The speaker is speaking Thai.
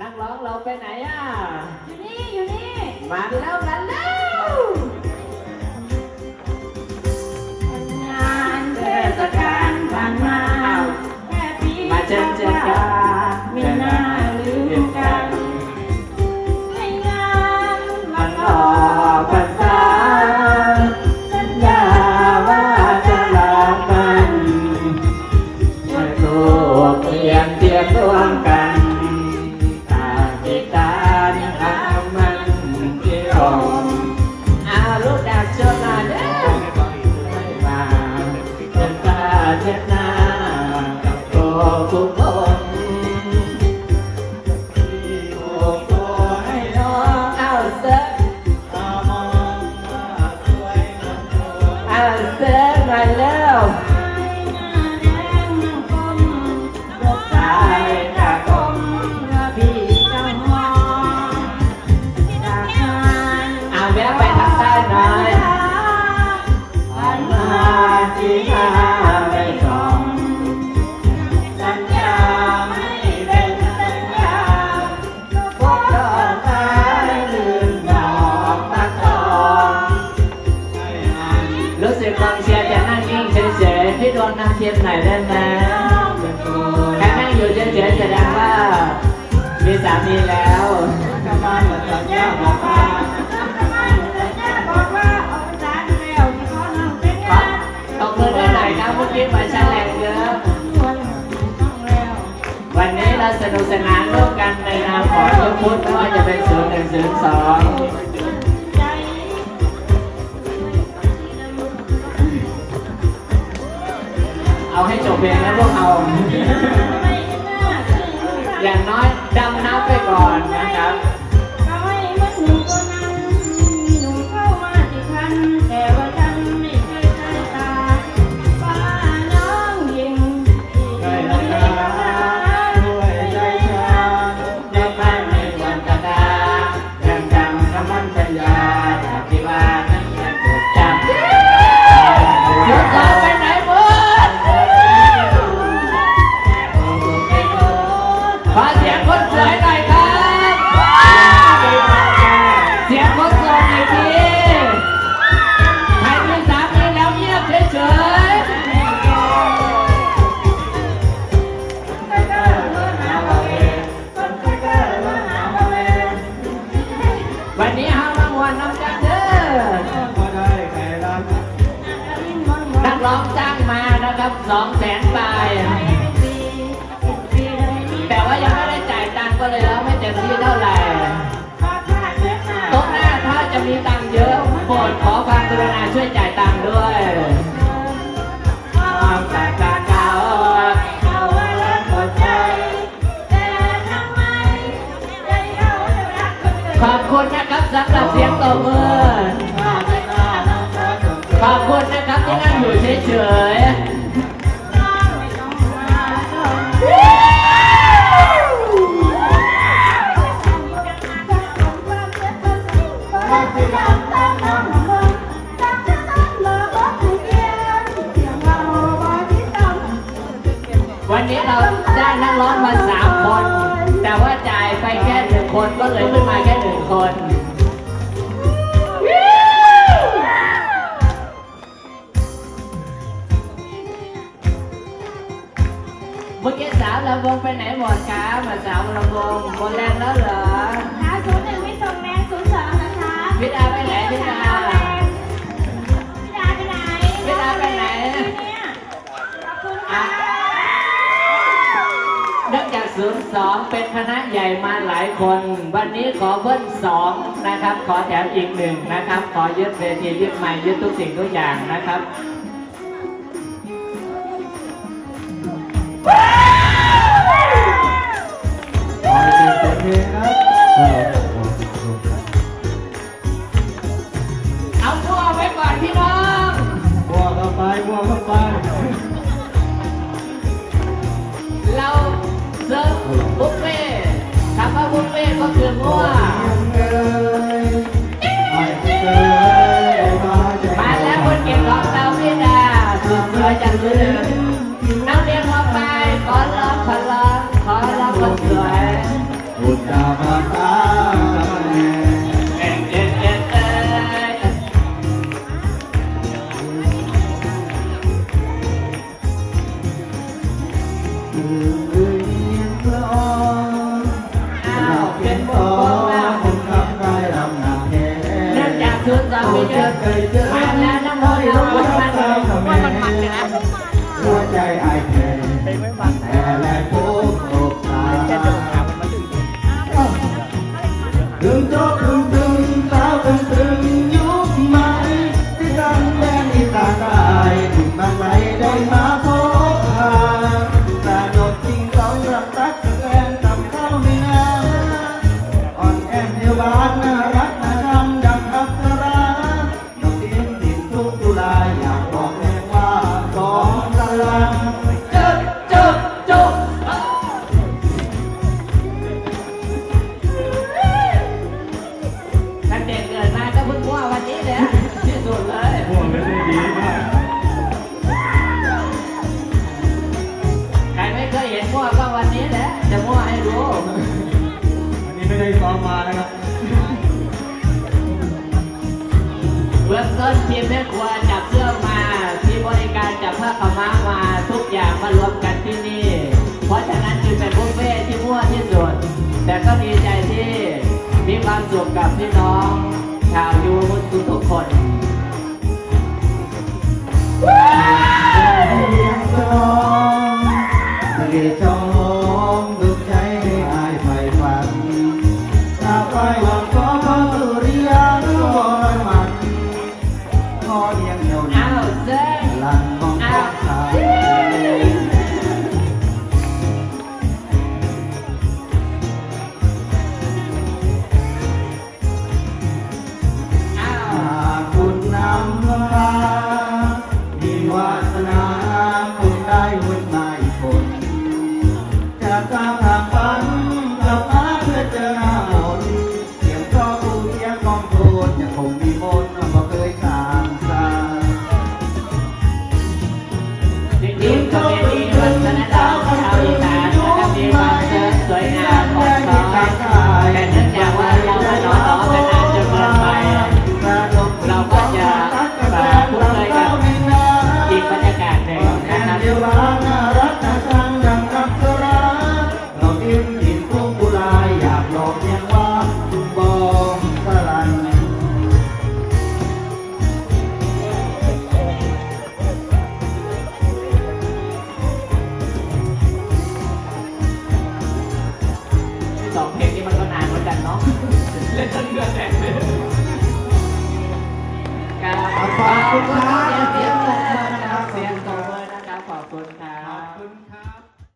นักร้องเราไปไหนอะ อยู่นี่ อยู่นี่ มาแล้วมาแล้วงานเทศกาลผ่านมาแค่ปีมาเจอเจอกันไม่น่าลืมกันในงานวัมันนออออกกพรรษาสัญญาว่าจะรักกันไม่ถูกเพียงเทียบร่วมกัน สามีแล้วสัญญาบอกว่าสัญญาบอกว่าเอาไปจานแล้วที่ขอน้องแต่งของานตบมือด้วยหน่อยครับเมื่อกี้มาชันแรงเยอะวันต้องแล้ววันนี้เราสนุกสนานร่วมกันในนามของยกพุทธไม่ว่าจะเป็นศูนย์หนึ่งศูนย์สองใจเอาให้จบเพลงแล้วพวกเราไม่น่าถึงอย่างน้อย ดำน้ำไปก่อนนะครับ วันนี้ห้ารางวัลน้ำกันเด้อนักร้องจ้างมานะครับสองแสนบาทแต่ว่ายังไม่ได้จ่ายตังค์ก็เลยแล้วไม่เต็มที่เท่าไหร่โต๊ะหน้าถ้าจะมีตังค์เยอะโปรดขอความกรุณาช่วยจ่าย เสียงตบมือขอบคุณนะครับที่นั่งอยู่เฉยๆวันนี้เราได้นักร้องมาสามคน แต่ว่าจ่ายไปแค่หนึ่งคนก็เลยขึ้นมาแค่ องเป็นคณะใหญ่มาหลายคน วันนี้ขอเบิ้ลสองนะครับ ขอแถมอีกหนึ่งนะครับ ขอยึดเวทียึดไม้ยึดทุกสิ่งทุกอย่างนะครับเอาพวกไว้ก่อนพี่น้องเรา เซิร์ฟบุฟเฟ่ต์คำว่าบุฟเฟ่ก็คือมั่ว เกิลทีมแม่ครัวจับเสื้อมาพี่บริการจับผ้าขม้ามา ทุกอย่างมารวมกันที่นี่ เพราะฉะนั้นจึงเป็นบุฟเฟ่ที่มั่วที่สุด แต่ก็ดีใจที่มีความสุขกับพี่น้องชาวยูมุสทุกคน Deus.